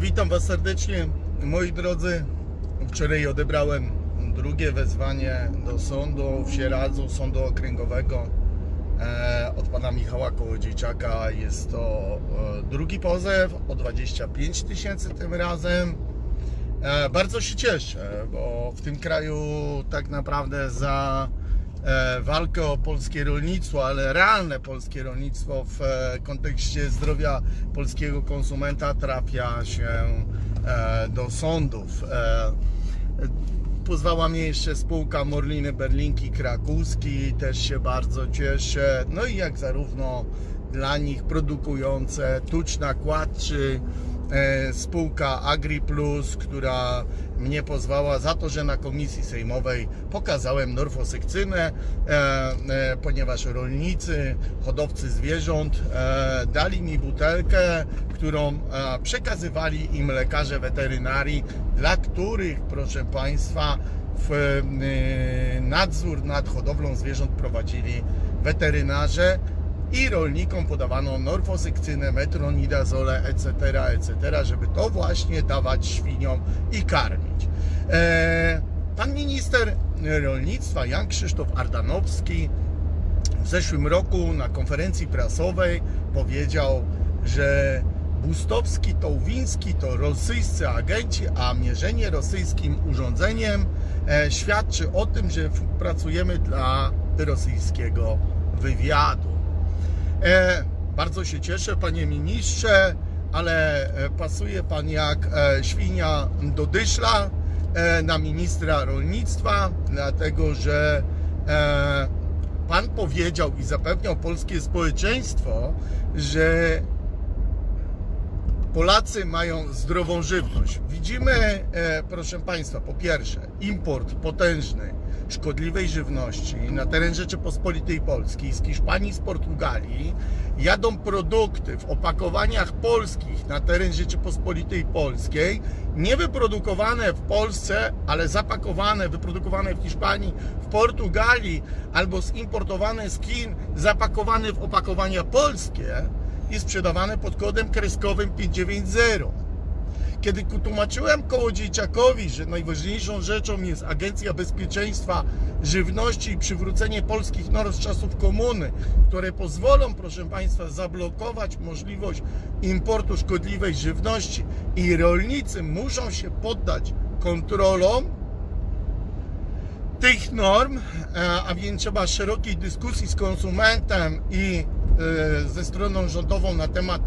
Witam Was serdecznie, moi drodzy. Wczoraj odebrałem drugie wezwanie do sądu w Sieradzu, sądu okręgowego e, od pana Michała Kołodziejczaka. Jest to e, drugi pozew o 25 tysięcy tym razem. E, bardzo się cieszę, bo w tym kraju tak naprawdę za walkę o polskie rolnictwo, ale realne polskie rolnictwo w e, kontekście zdrowia polskiego konsumenta trafia się e, do sądów. E, Pozwała mnie jeszcze spółka Morliny Berlinki Krakowski, też się bardzo cieszę. No i jak zarówno dla nich produkujące tucz nakładczy, e, spółka AgriPlus, która mnie pozwała za to, że na komisji sejmowej pokazałem norfosekcynę, e, e, ponieważ rolnicy, hodowcy zwierząt e, dali mi butelkę, którą e, przekazywali im lekarze weterynarii, dla których, proszę Państwa, w, e, nadzór nad hodowlą zwierząt prowadzili weterynarze i rolnikom podawano norfosekcynę, metronidazole, etc., etc., żeby to właśnie dawać świniom i karmić. E, pan minister rolnictwa Jan Krzysztof Ardanowski w zeszłym roku na konferencji prasowej powiedział, że Bustowski to Uwiński to rosyjscy agenci, a mierzenie rosyjskim urządzeniem e, świadczy o tym, że pracujemy dla rosyjskiego wywiadu. E, bardzo się cieszę, panie ministrze, ale e, pasuje pan jak e, świnia do dyszla na ministra rolnictwa, dlatego że pan powiedział i zapewniał polskie społeczeństwo, że Polacy mają zdrową żywność. Widzimy, proszę Państwa, po pierwsze, import potężny szkodliwej żywności na teren Rzeczypospolitej Polskiej, z Hiszpanii, z Portugalii. Jadą produkty w opakowaniach polskich na teren Rzeczypospolitej Polskiej, nie wyprodukowane w Polsce, ale zapakowane, wyprodukowane w Hiszpanii, w Portugalii albo zimportowane z Chin, zapakowane w opakowania polskie i sprzedawane pod kodem kreskowym 590. Kiedy tłumaczyłem Kołodziejczakowi, że najważniejszą rzeczą jest Agencja Bezpieczeństwa Żywności i przywrócenie polskich norm z czasów komuny, które pozwolą, proszę Państwa, zablokować możliwość importu szkodliwej żywności i rolnicy muszą się poddać kontrolom, tych norm, e, a więc trzeba szerokiej dyskusji z konsumentem i e, ze stroną rządową na temat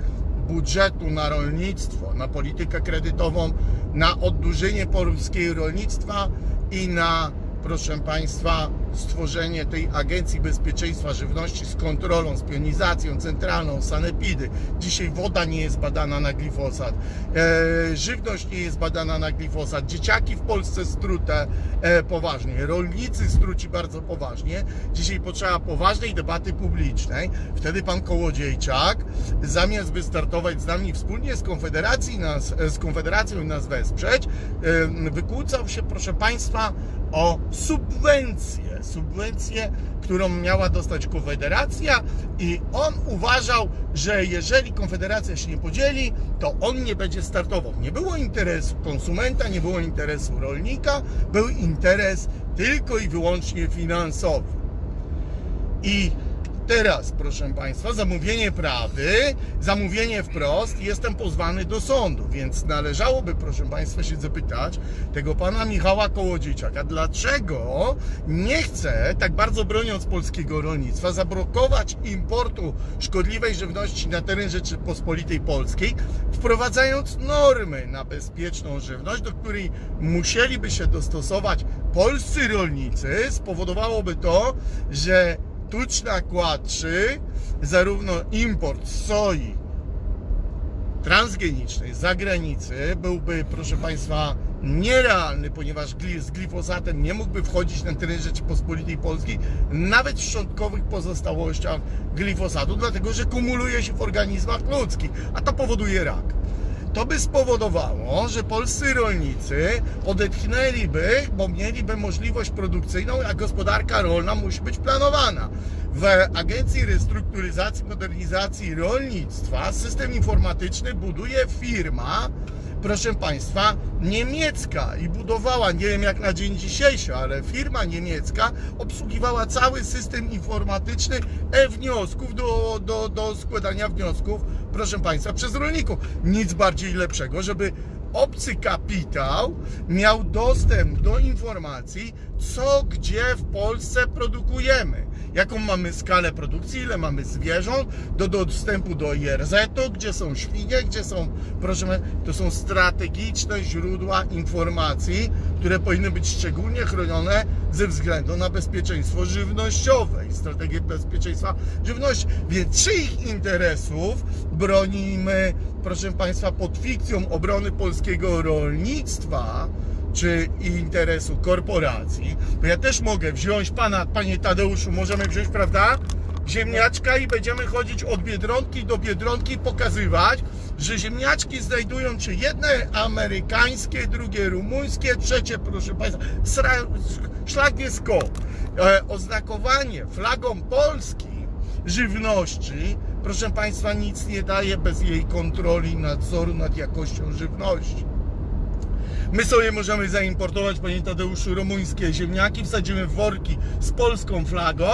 budżetu na rolnictwo, na politykę kredytową, na oddłużenie polskiego rolnictwa i na, proszę Państwa, stworzenie tej Agencji Bezpieczeństwa Żywności z kontrolą, z pionizacją centralną, sanepidy. Dzisiaj woda nie jest badana na glifosat, e, żywność nie jest badana na glifosat, dzieciaki w Polsce strute e, poważnie, rolnicy struci bardzo poważnie. Dzisiaj potrzeba poważnej debaty publicznej. Wtedy pan Kołodziejczak, zamiast wystartować z nami wspólnie z, Konfederacji nas, z Konfederacją nas wesprzeć, e, wykłócał się, proszę Państwa, o subwencję. Subwencję, którą miała dostać Konfederacja i on uważał, że jeżeli Konfederacja się nie podzieli, to on nie będzie startował. Nie było interesu konsumenta, nie było interesu rolnika, był interes tylko i wyłącznie finansowy. I teraz, proszę Państwa, zamówienie prawy, zamówienie wprost, jestem pozwany do sądu, więc należałoby, proszę Państwa, się zapytać tego pana Michała Kołodziejczaka, dlaczego nie chce, tak bardzo broniąc polskiego rolnictwa, zablokować importu szkodliwej żywności na teren Rzeczypospolitej Polskiej, wprowadzając normy na bezpieczną żywność, do której musieliby się dostosować polscy rolnicy, spowodowałoby to, że tucz nakładczy, zarówno import soi transgenicznej z zagranicy byłby, proszę Państwa, nierealny, ponieważ z glifosatem nie mógłby wchodzić na teren Rzeczypospolitej Polskiej, nawet w szczątkowych pozostałościach glifosatu, dlatego że kumuluje się w organizmach ludzkich, a to powoduje rak. To by spowodowało, że polscy rolnicy odetchnęliby, bo mieliby możliwość produkcyjną, a gospodarka rolna musi być planowana. W Agencji Restrukturyzacji i Modernizacji Rolnictwa system informatyczny buduje firma proszę Państwa, niemiecka i budowała, nie wiem jak na dzień dzisiejszy, ale firma niemiecka obsługiwała cały system informatyczny e-wniosków do, do, do składania wniosków, proszę Państwa, przez rolników. Nic bardziej lepszego, żeby obcy kapitał miał dostęp do informacji, co gdzie w Polsce produkujemy. Jaką mamy skalę produkcji, ile mamy zwierząt, do dostępu do IRZ-u, gdzie są świnie, gdzie są, proszę, to są strategiczne źródła informacji, które powinny być szczególnie chronione ze względu na bezpieczeństwo żywnościowe i strategię bezpieczeństwa żywności. Więc czyich interesów bronimy, proszę Państwa, pod fikcją obrony polskiego rolnictwa, czy interesu korporacji, to ja też mogę wziąć pana, panie Tadeuszu, możemy wziąć, prawda? Ziemniaczka i będziemy chodzić od biedronki do biedronki, pokazywać, że ziemniaczki znajdują się jedne amerykańskie, drugie rumuńskie, trzecie, proszę państwa, szlak jest ko. E, oznakowanie flagą Polski żywności, proszę państwa, nic nie daje bez jej kontroli, nadzoru nad jakością żywności. My sobie możemy zaimportować, panie Tadeuszu, rumuńskie ziemniaki, wsadzimy w worki z polską flagą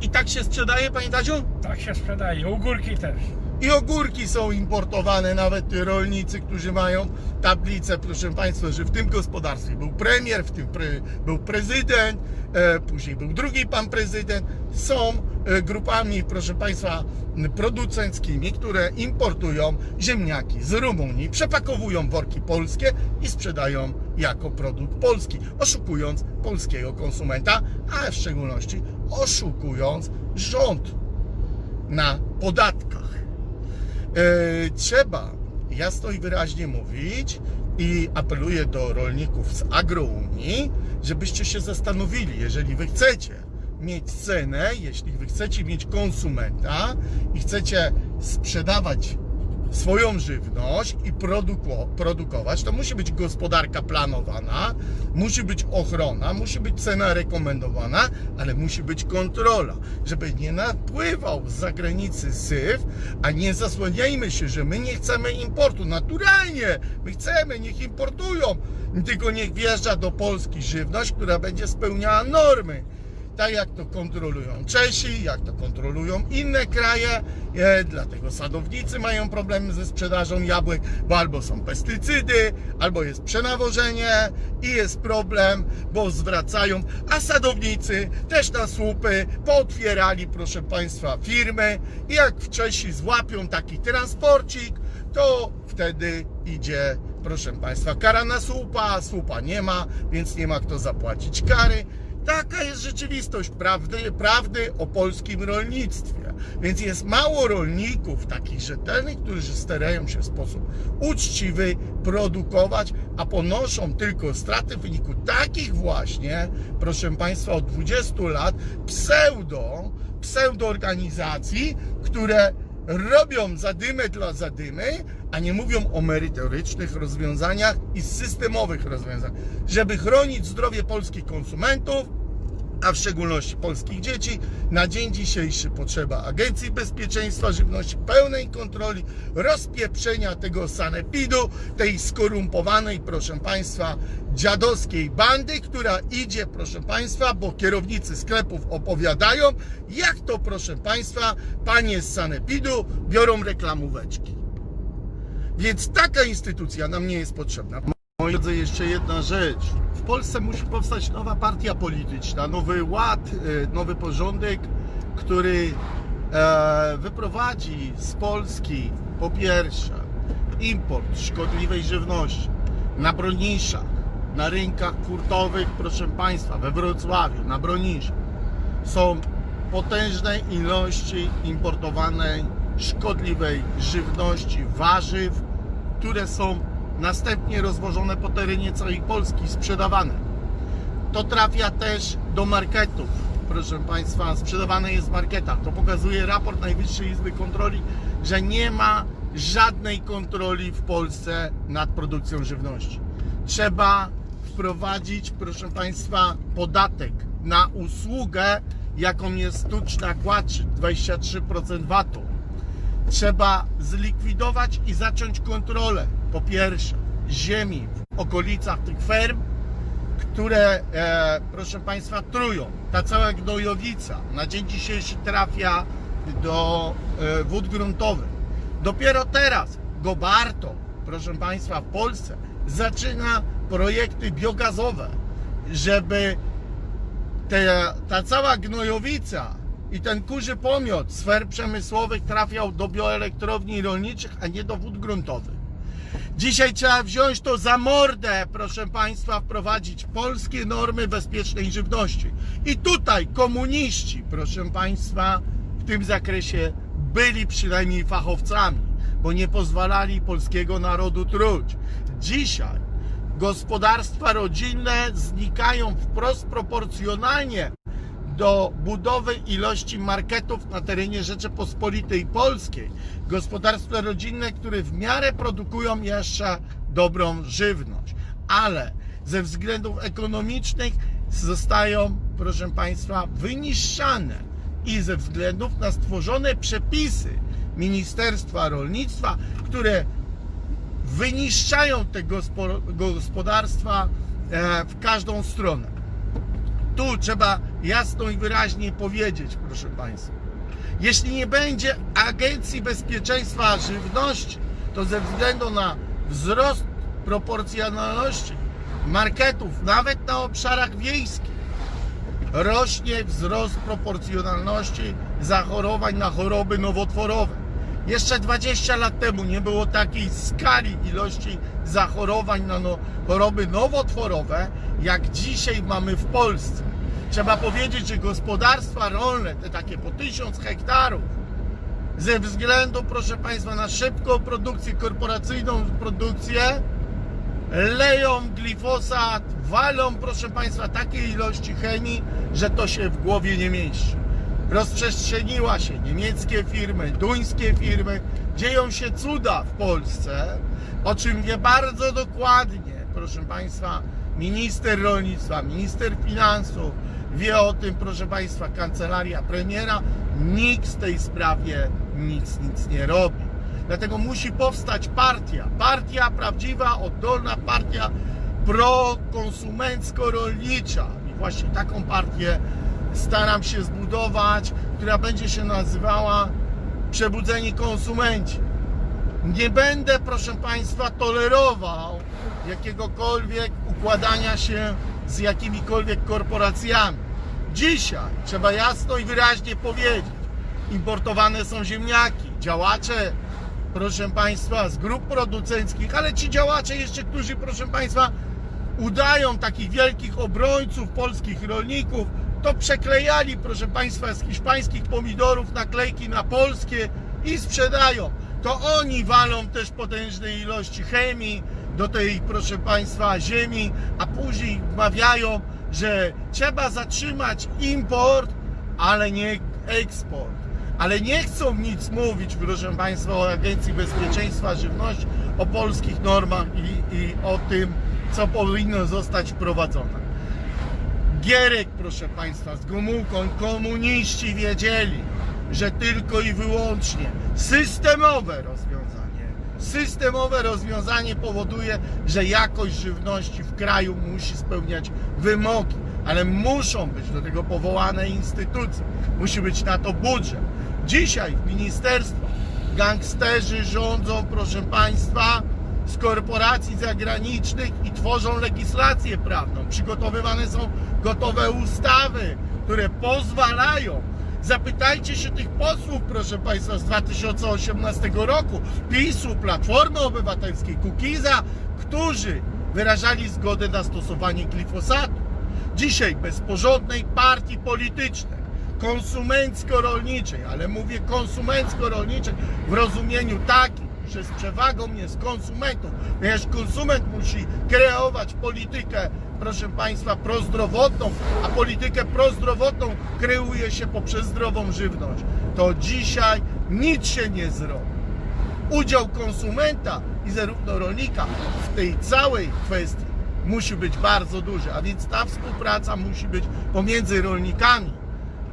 i tak się sprzedaje, panie Tadziu? Tak się sprzedaje. Ogórki też. I ogórki są importowane, nawet rolnicy, którzy mają tablicę, proszę Państwa, że w tym gospodarstwie był premier, w tym pre, był prezydent, e, później był drugi pan prezydent. Są grupami, proszę Państwa, producenckimi, które importują ziemniaki z Rumunii, przepakowują worki polskie i sprzedają jako produkt polski, oszukując polskiego konsumenta, a w szczególności oszukując rząd na podatkach. E, trzeba jasno i wyraźnie mówić i apeluję do rolników z agrounii, żebyście się zastanowili, jeżeli wy chcecie mieć cenę, jeśli wy chcecie mieć konsumenta i chcecie sprzedawać swoją żywność i produko, produkować, to musi być gospodarka planowana, musi być ochrona, musi być cena rekomendowana, ale musi być kontrola, żeby nie napływał z zagranicy syf, a nie zasłaniajmy się, że my nie chcemy importu. Naturalnie, my chcemy, niech importują, tylko niech wjeżdża do Polski żywność, która będzie spełniała normy tak jak to kontrolują Czesi, jak to kontrolują inne kraje, e, dlatego sadownicy mają problemy ze sprzedażą jabłek, bo albo są pestycydy, albo jest przenawożenie i jest problem, bo zwracają, a sadownicy też na słupy pootwierali, proszę Państwa, firmy i jak w Czesi złapią taki transporcik, to wtedy idzie, proszę Państwa, kara na słupa, słupa nie ma, więc nie ma kto zapłacić kary. Taka jest rzeczywistość prawdy, prawdy o polskim rolnictwie. Więc jest mało rolników takich rzetelnych, którzy starają się w sposób uczciwy produkować, a ponoszą tylko straty w wyniku takich właśnie, proszę Państwa, od 20 lat pseudo, pseudoorganizacji, które robią zadymę dla zadymy, a nie mówią o merytorycznych rozwiązaniach i systemowych rozwiązaniach, żeby chronić zdrowie polskich konsumentów, a w szczególności polskich dzieci. Na dzień dzisiejszy potrzeba Agencji Bezpieczeństwa Żywności, pełnej kontroli, rozpieprzenia tego sanepidu, tej skorumpowanej, proszę Państwa, dziadowskiej bandy, która idzie, proszę Państwa, bo kierownicy sklepów opowiadają, jak to, proszę Państwa, panie z sanepidu biorą reklamóweczki. Więc taka instytucja nam nie jest potrzebna. Moi drodzy, jeszcze jedna rzecz. W Polsce musi powstać nowa partia polityczna, nowy ład, e, nowy porządek, który e, wyprowadzi z Polski po pierwsze import szkodliwej żywności na broniszach, na rynkach hurtowych, proszę Państwa, we Wrocławiu, na broniszach. Są potężne ilości importowanej szkodliwej żywności, warzyw, które są następnie rozwożone po terenie całej Polski, sprzedawane. To trafia też do marketów, proszę Państwa, sprzedawane jest w marketach. To pokazuje raport Najwyższej Izby Kontroli, że nie ma żadnej kontroli w Polsce nad produkcją żywności. Trzeba wprowadzić, proszę Państwa, podatek na usługę, jaką jest sztuczna kładczy, 23% VAT-u trzeba zlikwidować i zacząć kontrolę po pierwsze ziemi w okolicach tych ferm, które, e, proszę Państwa, trują. Ta cała gnojowica na dzień dzisiejszy trafia do e, wód gruntowych. Dopiero teraz Gobarto, proszę Państwa, w Polsce zaczyna projekty biogazowe, żeby te, ta cała gnojowica i ten kurzy pomiot z fer przemysłowych trafiał do bioelektrowni rolniczych, a nie do wód gruntowych. Dzisiaj trzeba wziąć to za mordę, proszę Państwa, wprowadzić polskie normy bezpiecznej żywności. I tutaj komuniści, proszę Państwa, w tym zakresie byli przynajmniej fachowcami, bo nie pozwalali polskiego narodu truć. Dzisiaj gospodarstwa rodzinne znikają wprost proporcjonalnie do budowy ilości marketów na terenie Rzeczypospolitej Polskiej. Gospodarstwa rodzinne, które w miarę produkują jeszcze dobrą żywność, ale ze względów ekonomicznych zostają, proszę Państwa, wyniszczane i ze względów na stworzone przepisy Ministerstwa Rolnictwa, które wyniszczają te gospo- gospodarstwa e, w każdą stronę. Tu trzeba jasno i wyraźnie powiedzieć, proszę Państwa. Jeśli nie będzie Agencji Bezpieczeństwa Żywności, to ze względu na wzrost proporcjonalności marketów, nawet na obszarach wiejskich, rośnie wzrost proporcjonalności zachorowań na choroby nowotworowe. Jeszcze 20 lat temu nie było takiej skali ilości zachorowań na no, choroby nowotworowe, jak dzisiaj mamy w Polsce. Trzeba powiedzieć, że gospodarstwa rolne, te takie po 1000 hektarów, ze względu, proszę Państwa, na szybką produkcję, korporacyjną produkcję, leją glifosat, walą, proszę Państwa, takiej ilości chemii, że to się w głowie nie mieści. Rozprzestrzeniła się niemieckie firmy, duńskie firmy, dzieją się cuda w Polsce, o czym wie bardzo dokładnie, proszę Państwa, minister rolnictwa, minister finansów, wie o tym, proszę Państwa, kancelaria premiera, nikt w tej sprawie nic, nic nie robi. Dlatego musi powstać partia. Partia prawdziwa, oddolna partia prokonsumencko-rolnicza. I właśnie taką partię staram się zbudować, która będzie się nazywała Przebudzeni Konsumenci. Nie będę, proszę Państwa, tolerował jakiegokolwiek układania się z jakimikolwiek korporacjami. Dzisiaj trzeba jasno i wyraźnie powiedzieć, importowane są ziemniaki, działacze, proszę Państwa, z grup producenckich, ale ci działacze jeszcze, którzy, proszę Państwa, udają takich wielkich obrońców polskich rolników, to przeklejali, proszę Państwa, z hiszpańskich pomidorów naklejki na polskie i sprzedają. To oni walą też potężne ilości chemii do tej, proszę Państwa, ziemi, a później wmawiają, że trzeba zatrzymać import, ale nie eksport. Ale nie chcą nic mówić, proszę Państwa, o Agencji Bezpieczeństwa Żywności, o polskich normach i, i o tym, co powinno zostać wprowadzone. Gierek, proszę Państwa, z Gomułką, komuniści wiedzieli, że tylko i wyłącznie systemowe rozwiązanie, systemowe rozwiązanie powoduje, że jakość żywności w kraju musi spełniać wymogi, ale muszą być do tego powołane instytucje, musi być na to budżet. Dzisiaj w ministerstwach gangsterzy rządzą, proszę Państwa, z korporacji zagranicznych i tworzą legislację prawną. Przygotowywane są gotowe ustawy, które pozwalają. Zapytajcie się tych posłów, proszę Państwa, z 2018 roku, PiSu, Platformy Obywatelskiej, Kukiza, którzy wyrażali zgodę na stosowanie glifosatu. Dzisiaj bez porządnej partii politycznej, konsumencko-rolniczej, ale mówię konsumencko-rolniczej w rozumieniu takim, że z przewagą jest konsumentów, ponieważ konsument musi kreować politykę, proszę Państwa, prozdrowotną, a politykę prozdrowotną kreuje się poprzez zdrową żywność. To dzisiaj nic się nie zrobi. Udział konsumenta i zarówno rolnika w tej całej kwestii musi być bardzo duży, a więc ta współpraca musi być pomiędzy rolnikami,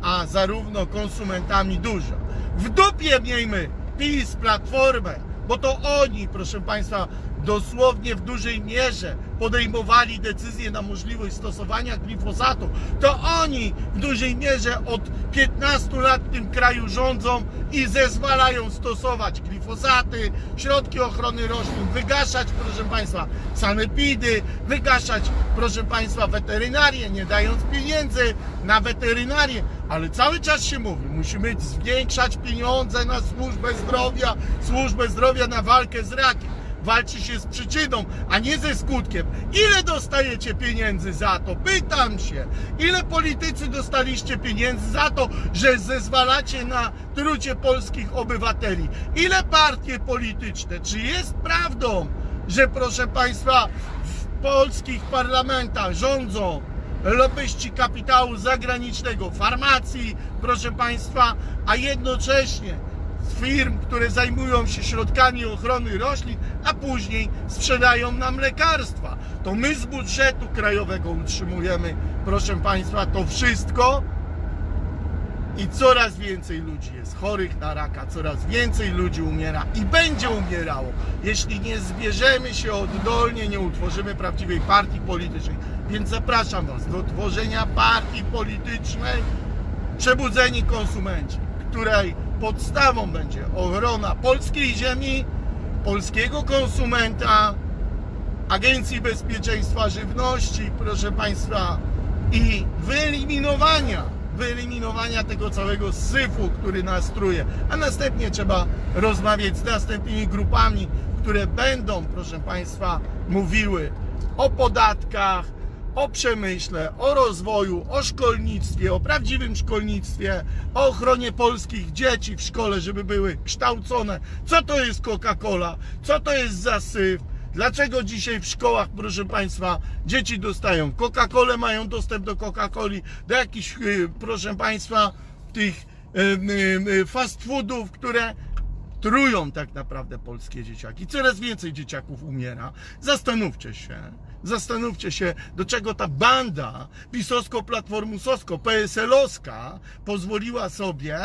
a zarówno konsumentami duża. W dupie miejmy PiS, Platformę, bo to oni, proszę Państwa, dosłownie w dużej mierze podejmowali decyzję na możliwość stosowania glifosatu, to oni w dużej mierze od 15 lat w tym kraju rządzą i zezwalają stosować glifosaty, środki ochrony roślin, wygaszać, proszę Państwa, sanepidy, wygaszać, proszę Państwa, weterynarię, nie dając pieniędzy na weterynarię, ale cały czas się mówi, musimy zwiększać pieniądze na służbę zdrowia, służbę zdrowia na walkę z rakiem. Walczy się z przyczyną, a nie ze skutkiem. Ile dostajecie pieniędzy za to? Pytam się. Ile politycy dostaliście pieniędzy za to, że zezwalacie na trucie polskich obywateli? Ile partie polityczne? Czy jest prawdą, że proszę Państwa w polskich parlamentach rządzą lobbyści kapitału zagranicznego, farmacji, proszę Państwa, a jednocześnie firm, które zajmują się środkami ochrony roślin, a później sprzedają nam lekarstwa. To my z budżetu krajowego utrzymujemy, proszę Państwa, to wszystko i coraz więcej ludzi jest chorych na raka, coraz więcej ludzi umiera i będzie umierało, jeśli nie zbierzemy się oddolnie, nie utworzymy prawdziwej partii politycznej. Więc zapraszam Was do tworzenia partii politycznej Przebudzeni Konsumenci, której podstawą będzie ochrona polskiej ziemi, polskiego konsumenta, Agencji Bezpieczeństwa Żywności, proszę Państwa, i wyeliminowania, wyeliminowania tego całego syfu, który nas truje. A następnie trzeba rozmawiać z następnymi grupami, które będą, proszę Państwa, mówiły o podatkach, o przemyśle, o rozwoju, o szkolnictwie, o prawdziwym szkolnictwie, o ochronie polskich dzieci w szkole, żeby były kształcone. Co to jest Coca-Cola? Co to jest za syf? Dlaczego dzisiaj w szkołach, proszę Państwa, dzieci dostają Coca-Colę, mają dostęp do Coca-Coli, do jakichś, y, proszę Państwa, tych y, y, fast foodów, które trują tak naprawdę polskie dzieciaki. Coraz więcej dzieciaków umiera. Zastanówcie się. Zastanówcie się, do czego ta banda pisowsko-platformusowsko, PSL-owska pozwoliła sobie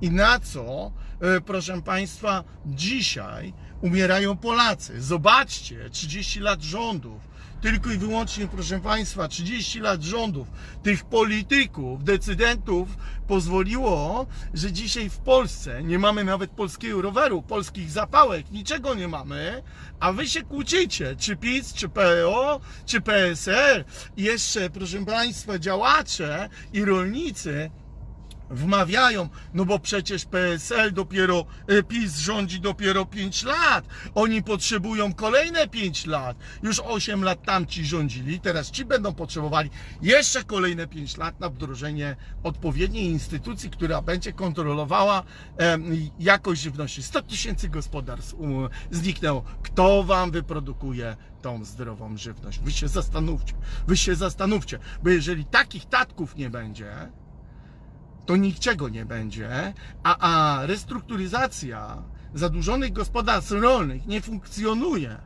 i na co, e, proszę Państwa, dzisiaj umierają Polacy. Zobaczcie, 30 lat rządów tylko i wyłącznie, proszę Państwa, 30 lat rządów tych polityków, decydentów pozwoliło, że dzisiaj w Polsce nie mamy nawet polskiego roweru, polskich zapałek, niczego nie mamy, a wy się kłócicie, czy PiS, czy PO, czy PSL. I jeszcze, proszę Państwa, działacze i rolnicy wmawiają, no bo przecież PSL dopiero, e, PiS rządzi dopiero 5 lat. Oni potrzebują kolejne 5 lat. Już 8 lat tamci rządzili, teraz ci będą potrzebowali jeszcze kolejne 5 lat na wdrożenie odpowiedniej instytucji, która będzie kontrolowała em, jakość żywności. 100 tysięcy gospodarstw um, zniknęło. Kto wam wyprodukuje tą zdrową żywność? Wy się zastanówcie. Wy się zastanówcie, bo jeżeli takich tatków nie będzie, to niczego nie będzie, a, a restrukturyzacja zadłużonych gospodarstw rolnych nie funkcjonuje.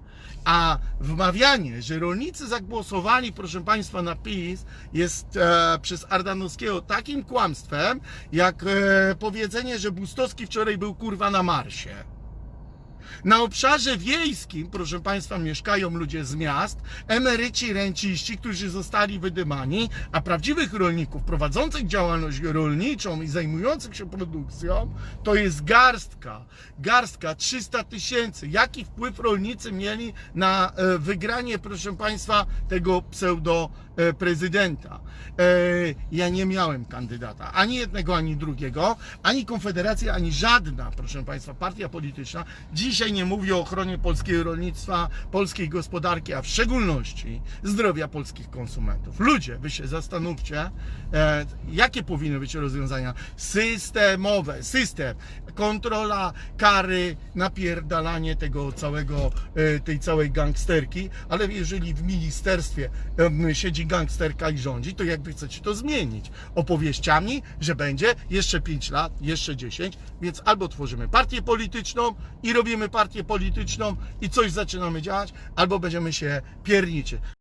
A wmawianie, że rolnicy zagłosowali, proszę Państwa, na PiS jest e, przez Ardanowskiego takim kłamstwem, jak e, powiedzenie, że Bustowski wczoraj był kurwa na Marsie. Na obszarze wiejskim, proszę Państwa, mieszkają ludzie z miast, emeryci, renciści, którzy zostali wydymani, a prawdziwych rolników prowadzących działalność rolniczą i zajmujących się produkcją to jest garstka. Garstka 300 tysięcy. Jaki wpływ rolnicy mieli na e, wygranie, proszę Państwa, tego pseudo e, prezydenta? E, Ja nie miałem kandydata, ani jednego, ani drugiego, ani Konfederacja, ani żadna, proszę Państwa, partia polityczna dzisiaj nie mówi o ochronie polskiego rolnictwa, polskiej gospodarki, a w szczególności zdrowia polskich konsumentów. Ludzie, wy się zastanówcie, e, jakie powinny być rozwiązania systemowe, system, kontrola, kary, napierdalanie tego całego, e, tej całej gangsterki, ale jeżeli w ministerstwie em, siedzi gangsterka i rządzi, to jak wy chcecie to zmienić? Opowieściami, że będzie jeszcze 5 lat, jeszcze 10, więc albo tworzymy partię polityczną i robimy partię polityczną i coś zaczynamy działać, albo będziemy się pierniczyć.